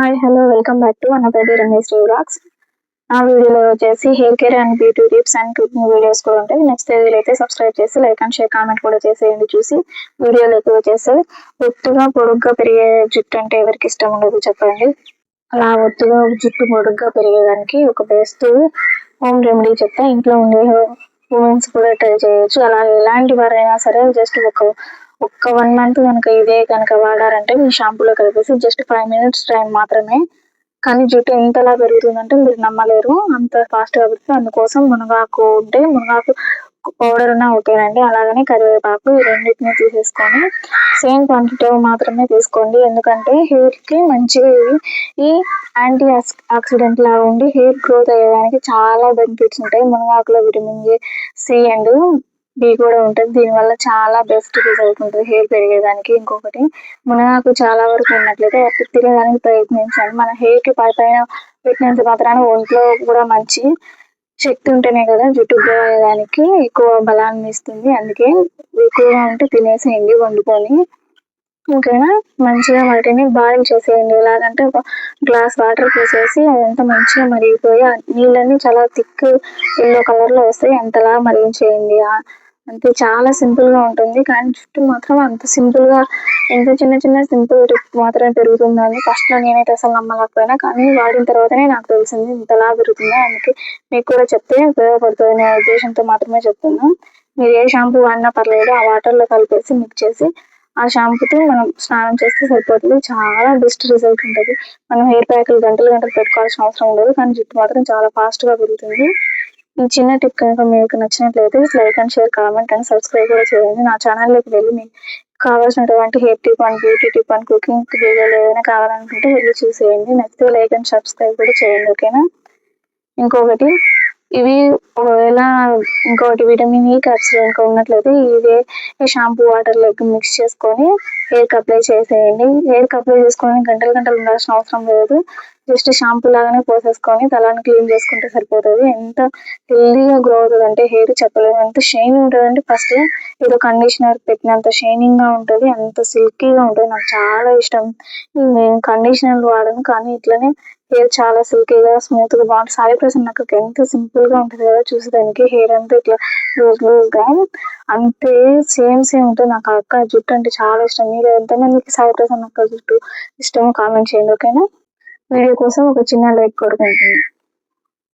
Hi hello welcome back to Anapathi Ramesh vlogs ఆ వీడియోలో వచ్చేసి hair care and beauty tips and cooking videos కూడా ఉంటాయి. Next అయితే సబ్స్క్రైబ్ చేసి లైక్ అండ్ షేర్ కామెంట్ కూడా చేసేయండి చూసి వీడియోలు అయితే వచ్చేసి ఒత్తుగా పొడుగ్గా పెరిగే జుట్టు అంటే ఎవరికి ఇష్టం ఉండదు చెప్పండి. అలా ఒత్తుగా జుట్టు పొడుగ్గా పెరిగేదానికి ఒక బెస్ట్ హోమ్ రెమెడీ చెప్తా. ఇంట్లో ఉండే ఉమెన్స్ కూడా ట్రై చేయొచ్చు. అలా ఎలాంటి వారైనా సరే జస్ట్ ఒక ఒక్క వన్ మంత్ కనుక ఇదే కనుక వాడారంటే మీ షాంపూలో కలిపేసి జస్ట్ ఫైవ్ మినిట్స్ టైం మాత్రమే. కానీ జుట్టు ఎంతలా పెరుగుతుందంటే మీరు నమ్మలేరు. అంత ఫాస్ట్గా పెరుగుతుంది అందుకోసం మునగాకు ఉంటే మునగాకు పౌడర్ ఉన్నా ఓకేనండి అలాగనే కరివేపాకు ఈ రెండింటిని తీసేసుకొని సేమ్ క్వాంటిటీ మాత్రమే తీసుకోండి. ఎందుకంటే హెయిర్కి మంచిగా ఇవి ఈ యాంటీ ఆక్సిడెంట్ లాగా ఉండి హెయిర్ గ్రోత్ అయ్యేదానికి చాలా బెనిఫిట్స్ ఉంటాయి. మునగాకులో vitamin A C and B కూడా ఉంటుంది. దీనివల్ల చాలా బెస్ట్ రిజల్ట్ ఉంటుంది. హెయిర్ పెరిగేదానికి ఇంకొకటి. మునగాకు చాలా వరకు ఉన్నట్లయితే తినేదానికి ప్రయత్నించండి మన హెయిర్కి పై పైన పెట్టినంత మాత్రాన ఒంట్లో కూడా మంచి శక్తి ఉంటేనే కదా జుట్టు గ్రో అయ్యేదానికి ఎక్కువ బలాన్ని ఇస్తుంది. అందుకే ఎక్కువగా ఉంటే తినేసేయండి వండుకొని ఓకేనా మంచిగా వాటిని బాయిల్ చేసేయండి. ఎలాగంటే ఒక గ్లాస్ వాటర్ పోసేసి అదంతా మంచిగా మరిగిపోయి నీళ్ళని చాలా థిక్ ఎల్లో కలర్లో వస్తాయి అంతలా మరిగించేయండి. అంతే చాలా సింపుల్గా ఉంటుంది. కానీ జుట్టు మాత్రం అంత సింపుల్గా ఎంత చిన్న చిన్న సింపుల్ టిప్ మాత్రమే పెరుగుతుందని ఫస్ట్లో నేనైతే అసలు నమ్మలేకపోయినా. కానీ వాడిన తర్వాతనే నాకు తెలిసింది ఇంతలా పెరుగుతుందో అందుకే మీకు కూడా చెప్తే ఉపయోగపడుతుంది అనే ఉద్దేశంతో మాత్రమే చెప్తున్నాం. మీరు ఏ షాంపూ వాడినా పర్లేదు ఆ వాటర్లో కలిపేసి మిక్స్ చేసి ఆ షాంపూతో మనం స్నానం చేస్తే సరిపోతుంది. చాలా బెస్ట్ రిజల్ట్ ఉంటుంది. మనం హెయిర్ ప్యాక్లు గంటలు గంటలు పెట్టుకోవాల్సిన అవసరం ఉండదు. కానీ జుట్టు మాత్రం చాలా ఫాస్ట్గా పెరుగుతుంది. ఈ చిన్న టిప్ కనుక మీకు నచ్చినట్లయితే like and share comment and subscribe కూడా చేయండి. నా ఛానల్లోకి వెళ్ళి మీకు కావాల్సినటువంటి hair tip and beauty tip and cooking వీడియోలు ఏదైనా కావాలనుకుంటే వెళ్ళి చూసేయండి. నచ్చితే లైక్ అండ్ సబ్స్క్రైబ్ కూడా చేయండి ఓకేనా ఇంకొకటి ఇవి ఒకవేళ ఇంకోటి విటమిన్ ఈ క్యాప్సూల్ కనుక ఉన్నట్లయితే ఇవే ఈ షాంపూ వాటర్లోకి మిక్స్ చేసుకొని హెయిర్కి అప్లై చేసేయండి. హెయిర్కి అప్లై చేసుకొని గంటలు గంటలు ఉండాల్సిన అవసరం లేదు. జస్ట్ షాంపూ లాగానే పోసేసుకొని తలాన్ని క్లీన్ చేసుకుంటే సరిపోతుంది. ఎంత హెల్దీగా గ్రో అవుతుంది అంటే హెయిర్ చెప్పలేదు ఎంత షైనింగ్ ఉంటుంది అంటే ఫస్ట్ ఏదో కండిషనర్ పెట్టినంత షైనింగ్గా ఉంటుంది. అంత సిల్కీగా ఉంటుంది. నాకు చాలా ఇష్టం. నేను కండిషనర్ వాడను కానీ ఇట్లనే హెయిర్ చాలా సిల్కీగా స్మూత్గా బాగుంటుంది. సాయి ప్రసన్న నాకు ఎంత సింపుల్గా ఉంటుంది కదా చూసేదానికి. హెయిర్ అంతా ఇట్లా లూజ్ లూజ్గా అంతే సేమ్ సేమ్ ఉంటుంది. నాకు అక్క జుట్టు అంటే చాలా ఇష్టం. మీరు ఎంతమందికి సాయి ప్రసన్న అక్క జుట్టు ఇష్టమో కామెంట్ చేయండి ఓకేనా? వీడియో కోసం ఒక చిన్న లైక్ కోరుకుంటున్నాను